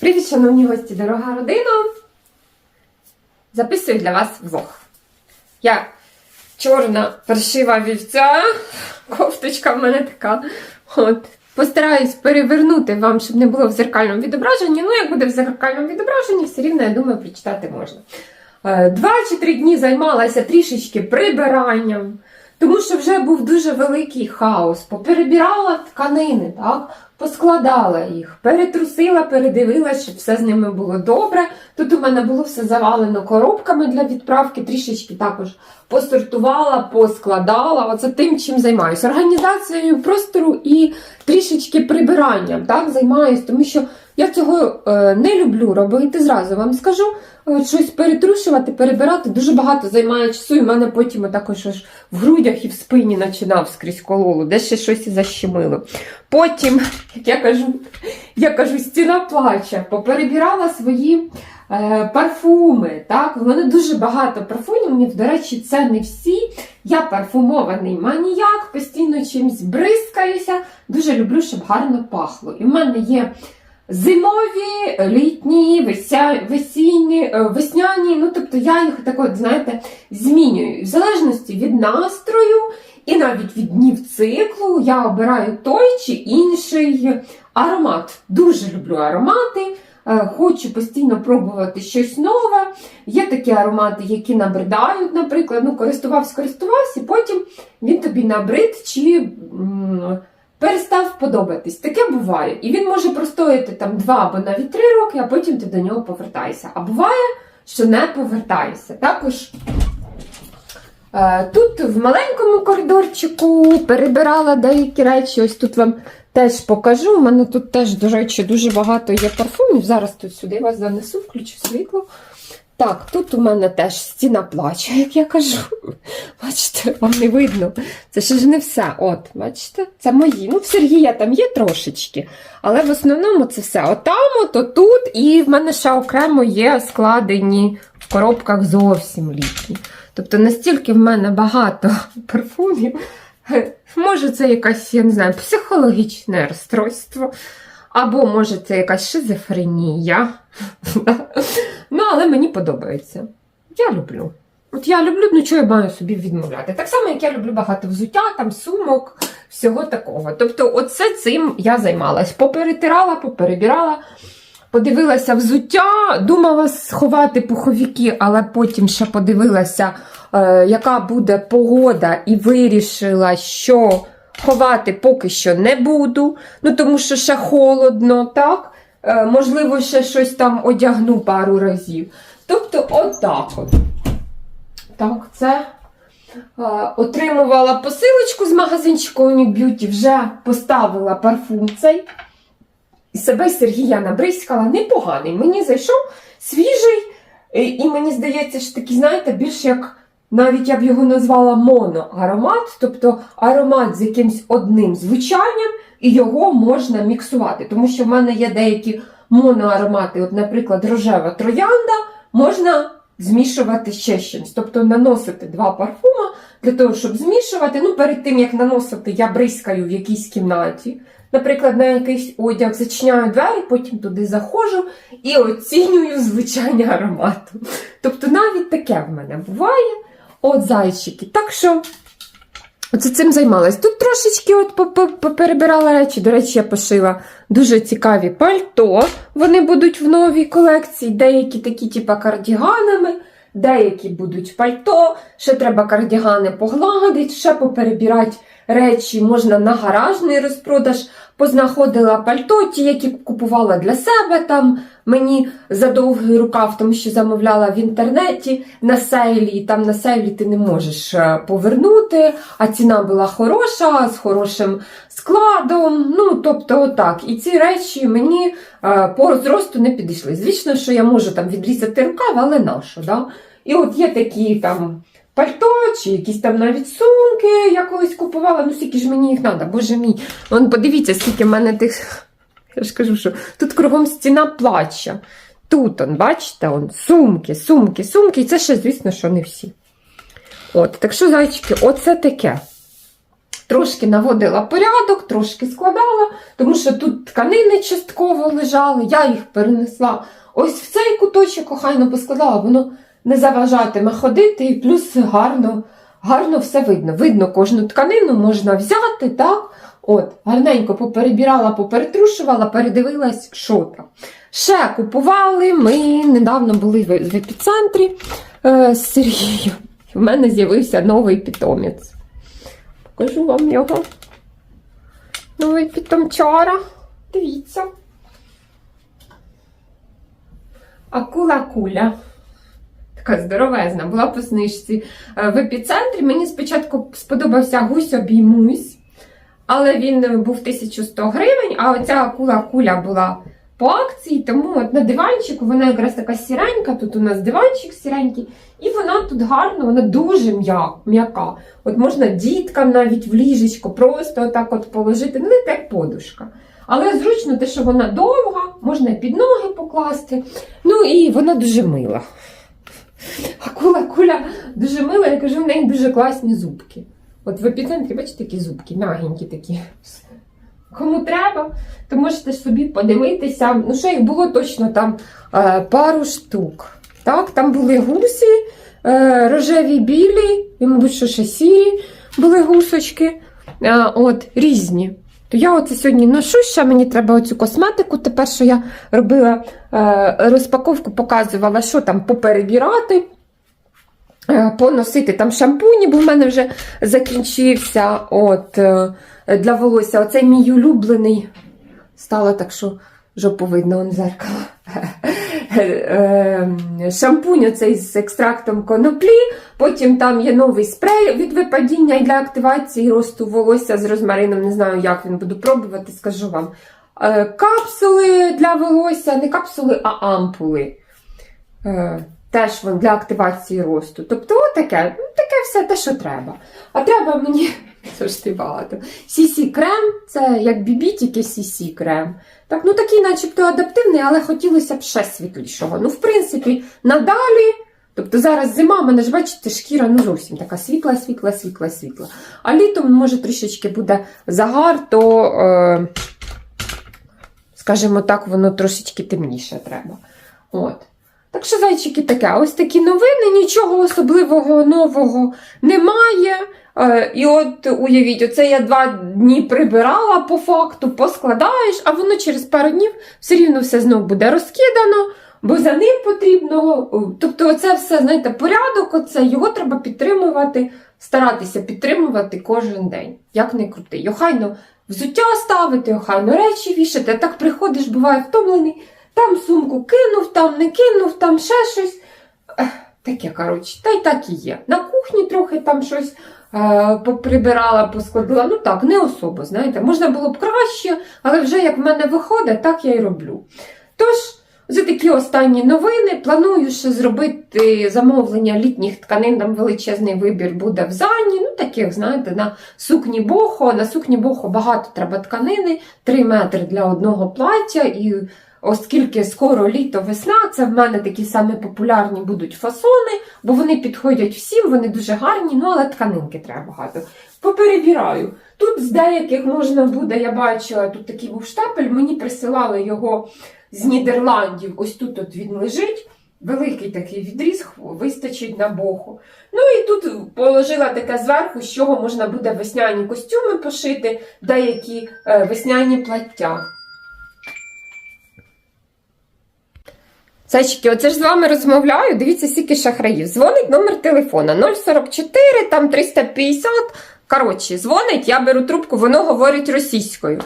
Привіт, шановні гості, дорога родина! Записую для вас влог. Я чорна паршива вівця, кофточка в мене така. От. Постараюсь перевернути вам, щоб не було в зеркальному відображенні. Ну, як буде в зеркальному відображенні, все рівно, я думаю, прочитати можна. Е, Два чи три дні займалася трішечки прибиранням, тому що вже був дуже великий хаос. Поперебирала тканини, так? поскладала їх, перетрусила, передивилася, щоб все з ними було добре. Тут у мене було все завалено коробками для відправки, трішечки також посортувала, поскладала. Оце тим, чим займаюся. Організацією простору і трішечки прибиранням так, займаюся, тому що я цього е, не люблю робити. Зразу вам скажу. Е, Щось перетрушувати, перебирати дуже багато займає часу, і в мене потім також аж в грудях і в спині починав скрізь кололу, де ще щось і защемило. Потім, як я кажу, я кажу, стіна плаче, поперебирала свої е, парфуми. Так? У мене дуже багато парфумів, до речі, це не всі. Я парфумований маніяк, постійно чимось бризкаюся. Дуже люблю, щоб гарно пахло. І в мене є зимові, літні, весінні, е, весняні. Ну, тобто я їх так от, знаєте, змінюю. В залежності від настрою і навіть від днів циклу я обираю той чи інший аромат. Дуже люблю аромати. Е, Хочу постійно пробувати щось нове. Є такі аромати, які набридають, наприклад, ну, користувався, користувався, і потім він тобі набрид чи перестав подобатись. Таке буває. І він може простояти там два або навіть три роки, а потім ти до нього повертаєшся. А буває, що не повертаєшся. Також е, тут в маленькому коридорчику перебирала деякі речі. Ось тут вам теж покажу. У мене тут теж, до речі, дуже багато є парфумів. Зараз тут сюди вас занесу, включу світло. Так, тут у мене теж стіна плаче, як я кажу. Бачите, вам не видно. Це ще ж не все. От, бачите, це мої. Ну, в Сергія там є трошечки, але в основному це все. Отам, от, отут, і в мене ще окремо є складені в коробках зовсім літні. Тобто настільки в мене багато парфумів. Може, це якась, я не знаю, психологічне розстройство. Або, може, це якась шизофренія. ну, але мені подобається. Я люблю. От я люблю, ну чого я маю собі відмовляти. Так само, як я люблю багато взуття, там сумок, всього такого. Тобто, оце цим я займалась. Поперетирала, поперебирала, подивилася взуття, думала сховати пуховики, але потім ще подивилася, е, яка буде погода, і вирішила, що ховати поки що не буду. Ну, тому що ще холодно, так? Е, можливо, ще щось там одягну пару разів. Тобто, отак от. Так, це е, отримувала посилочку з магазинчику Unique Beauty, вже поставила парфум цей. І себе Сергія набризкала. Непоганий. Мені зайшов свіжий, і мені здається, що такий, знаєте, більш як навіть я б його назвала моноаромат, тобто аромат з якимось одним звучанням, і його можна міксувати. Тому що в мене є деякі моноаромати, от, наприклад, рожева троянда, можна змішувати ще чимось. Тобто наносити два парфума для того, щоб змішувати. Ну, перед тим, як наносити, я бризкаю в якійсь кімнаті. Наприклад, на якийсь одяг зачиняю двері, потім туди заходжу і оцінюю звучання аромату. Тобто навіть таке в мене буває. От зайчики. Так що оце цим займалась. Тут трошечки от поперебирала речі. До речі, я пошила дуже цікаві пальто. Вони будуть в новій колекції. Деякі такі, типа кардіганами, деякі будуть пальто. Ще треба кардігани погладити, ще поперебирати речі можна на гаражний розпродаж. Познаходила пальто, ті, які купувала для себе там. Мені за довгий рукав, тому що замовляла в інтернеті на сейлі, і там на сейлі ти не можеш е, повернути, а ціна була хороша, з хорошим складом. Ну, тобто, отак. І ці речі мені е, по зросту не підійшли. Звісно, що я можу там відрізати рукав, але нащо? Да? І от є такі там пальто, чи якісь там навіть сумки я колись купувала. Ну, скільки ж мені їх треба, боже мій. Вон подивіться, скільки в мене тих. Я ж кажу, що тут кругом стіна плача. Тут, он, бачите, он, сумки, сумки, сумки. І це ще, звісно, що не всі. От, так що, зайчики, оце таке. трошки наводила порядок, трошки складала, тому що тут тканини частково лежали, я їх перенесла ось в цей куточок, охайно поскладала, воно не заважатиме ходити, і плюс гарно, гарно все видно. Видно кожну тканину, можна взяти, так? От, гарненько поперебирала, поперетрушувала, передивилась, що там. Ще купували. Ми недавно були в, епіцентрі е, з Сергієм. У мене з'явився новий питомець. Покажу вам його. Новий питомчара. Дивіться. Акула куля. Така здоровезна, була по знижці. Е, В епіцентрі мені спочатку сподобався гусь обіймусь, але він був 1100 гривень, а оця акула куля була по акції, тому от на диванчику вона якраз така сіренька, тут у нас диванчик сіренький, і вона тут гарно, вона дуже м'яка. От можна діткам навіть в ліжечко просто отак от положити, ну не як подушка. Але зручно те, що вона довга, можна під ноги покласти. Ну і вона дуже мила. Акула куля дуже мила, я кажу, в неї дуже класні зубки. От в епіцентрі, бачите, такі зубки, м'ягенькі такі. Кому треба, то можете собі подивитися. Ну, що їх було точно там е, пару штук. Так, там були гусі, е, рожеві білі, і, мабуть, що ще сірі були гусочки. Е, от, різні. То я оце сьогодні ношу, ще мені треба оцю косметику. Тепер, що я робила розпаковку, показувала, що там поперебирати, е, поносити там шампуні, бо в мене вже закінчився от, е, для волосся. Оцей мій улюблений. Стало так, що жопу видно он зеркало. Е, Шампунь оцей з екстрактом коноплі, потім там є новий спрей від випадіння і для активації росту волосся з розмарином. Не знаю, як він буду пробувати, скажу вам. Е, Капсули для волосся, не капсули, а ампули. Теж для активації росту. Тобто, таке, ну, таке все те, що треба. А треба мені завжди багато. CC крем це як бібі, тільки CC крем. Так, ну такий, начебто, адаптивний, але хотілося б ще світлішого. Ну, в принципі, надалі. Тобто зараз зима, мене ж бачите, шкіра ну зовсім така світла, світла, світла, світла. А літом, може, трішечки буде загар, то, е, скажімо так, воно трошечки темніше треба. От. Так що, зайчики, таке, ось такі новини, нічого особливого нового немає. Е, І от уявіть, оце я два дні прибирала по факту, поскладаєш, а воно через пару днів все рівно все знов буде розкидано, бо за ним потрібно. Тобто, оце все, знаєте, порядок, оце, його треба підтримувати, старатися підтримувати кожен день. Як не крути. Охайно взуття ставити, охайно речі вішати. А так приходиш, буває втомлений, там сумку кинув, там не кинув, там ще щось. Таке, коротше, та й так і є. На кухні трохи там щось е, поприбирала, поскладила. Ну так, не особо, знаєте, можна було б краще, але вже як в мене виходить, так я й роблю. Тож, за такі останні новини. Планую ще зробити замовлення літніх тканин, там величезний вибір буде в Зані. Ну, таких, знаєте, на сукні бохо. На сукні бохо багато треба тканини, 3 метри для одного плаття. І оскільки скоро літо, весна, це в мене такі самі популярні будуть фасони, бо вони підходять всім, вони дуже гарні, ну але тканинки треба багато. Поперебираю. Тут з деяких можна буде, я бачила, тут такий був штапель, мені присилали його з Нідерландів. Ось тут от він лежить. Великий такий відріз вистачить на боху. Ну і тут положила таке зверху, з чого можна буде весняні костюми пошити, деякі е, весняні плаття. Зайчики, оце ж з вами розмовляю. Дивіться, скільки шахраїв. Дзвонить номер телефона 044, там 350. Коротше, дзвонить, я беру трубку, воно говорить російською.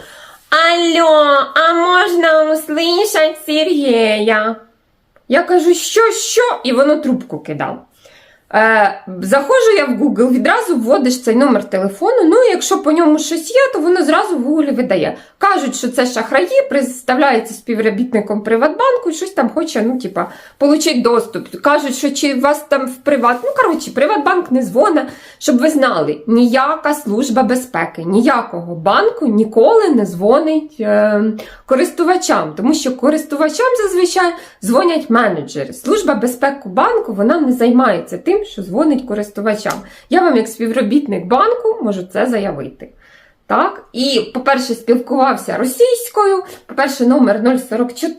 Алло, а можна услышать Сергія? Я кажу, що, що? І воно трубку кидав. Е, заходжу я в Google, відразу вводиш цей номер телефону. Ну, якщо по ньому щось є, то воно зразу в Google видає. Кажуть, що це шахраї, представляється співробітником Приватбанку щось там хоче, ну, типа, отримати доступ. Кажуть, що чи вас там в Приват... Ну, коротше, Приватбанк не дзвоне, щоб ви знали, ніяка служба безпеки, ніякого банку ніколи не дзвонить е, користувачам, тому що користувачам зазвичай дзвонять менеджери. Служба безпеки банку вона не займається тим, тим, що дзвонить користувачам. Я вам, як співробітник банку, можу це заявити. Так, і, по-перше, спілкувався російською, по-перше, номер 044.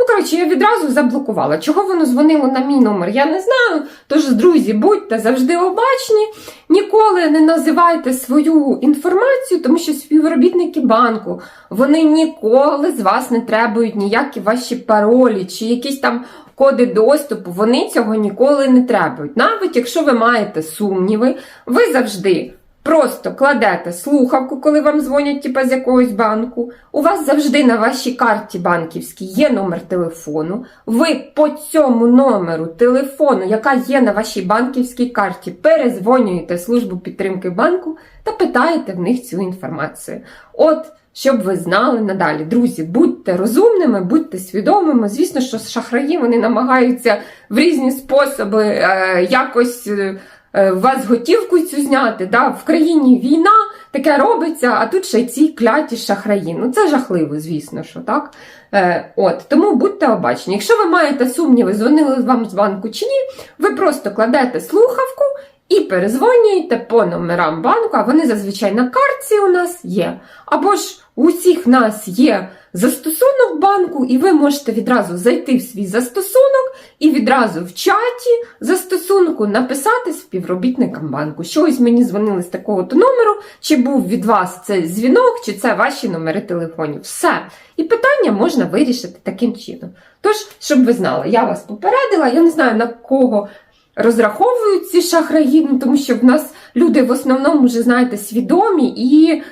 Ну, коротше, я відразу заблокувала. Чого воно дзвонило на мій номер, я не знаю. Тож, друзі, будьте завжди обачні, ніколи не називайте свою інформацію, тому що співробітники банку вони ніколи з вас не требують ніякі ваші паролі чи якісь там коди доступу. Вони цього ніколи не требують. Навіть якщо ви маєте сумніви, ви завжди. Просто кладете слухавку, коли вам дзвонять типа, з якогось банку. У вас завжди на вашій карті банківській є номер телефону. Ви по цьому номеру телефону, яка є на вашій банківській карті, перезвонюєте службу підтримки банку та питаєте в них цю інформацію. От, щоб ви знали надалі. Друзі, будьте розумними, будьте свідомими. Звісно, що шахраї вони намагаються в різні способи е, якось. е, е, вас готівку цю зняти. Да? В країні війна, таке робиться, а тут ще ці кляті шахраї. Ну це жахливо, звісно, що так. Е, от, тому будьте обачні. Якщо ви маєте сумніви, дзвонили вам з банку чи ні, ви просто кладете слухавку і перезвонюєте по номерам банку, а вони зазвичай на картці у нас є. Або ж у всіх нас є застосунок банку, і ви можете відразу зайти в свій застосунок і відразу в чаті застосунку написати співробітникам банку. що ось мені дзвонили з такого-то номеру, чи був від вас цей дзвінок, чи це ваші номери телефонів. Все. І питання можна вирішити таким чином. Тож, щоб ви знали, я вас попередила, я не знаю на кого розраховують ці шахраї, ну, тому що в нас люди в основному вже, знаєте, свідомі і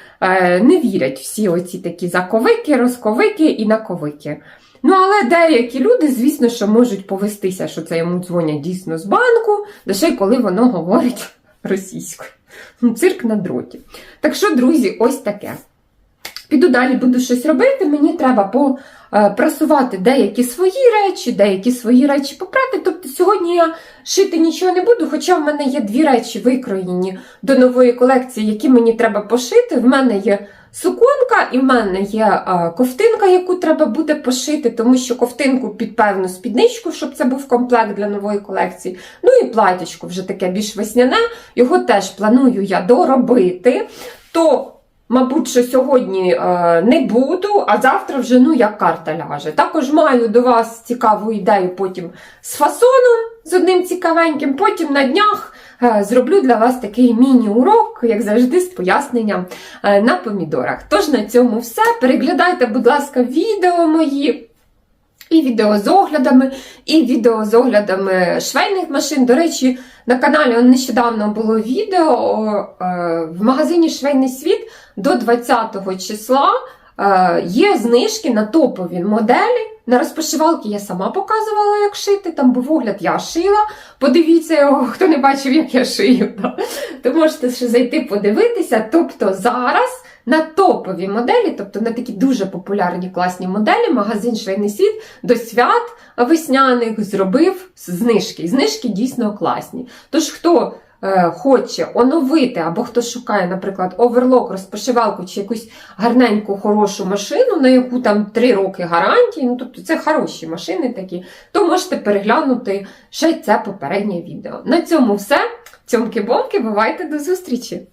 не вірять всі оці такі заковики, розковики і наковики. Ну, але деякі люди, звісно, що можуть повестися, що це йому дзвонять дійсно з банку, лише коли воно говорить російською. Ну, Цирк на дроті. Так що, друзі, ось таке. Піду далі, буду щось робити. Мені треба попрасувати деякі свої речі, деякі свої речі попрати. Тобто сьогодні я шити нічого не буду, хоча в мене є дві речі викроєні до нової колекції, які мені треба пошити. В мене є суконка і в мене є ковтинка, яку треба буде пошити, тому що ковтинку під певну спідничку, щоб це був комплект для нової колекції. Ну і платічко вже таке більш весняне. Його теж планую я доробити. То Мабуть, що сьогодні е, не буду, а завтра вже ну як карта ляже. Також маю до вас цікаву ідею потім з фасоном, з одним цікавеньким. Потім на днях е, зроблю для вас такий міні-урок, як завжди, з поясненням е, на помідорах. Тож на цьому все. Переглядайте, будь ласка, відео мої. І відео з оглядами, і відео з оглядами швейних машин. До речі, на каналі нещодавно було відео е, в магазині Швейний світ до 20 числа е, є знижки на топові моделі. На розпашивалки я сама показувала, як шити. Там був огляд, я шила. Подивіться його, хто не бачив, як я шию. То можете ще зайти подивитися. Тобто зараз на топові моделі, тобто на такі дуже популярні класні моделі, магазин Швейний світ до свят весняних зробив знижки. Знижки дійсно класні. Тож, хто е, хоче оновити, або хто шукає, наприклад, оверлок, розпашивалку чи якусь гарненьку, хорошу машину, на яку там 3 роки гарантії, ну тобто це хороші машини такі, то можете переглянути ще це попереднє відео. На цьому все. Цьомки-бомки, бувайте до зустрічі!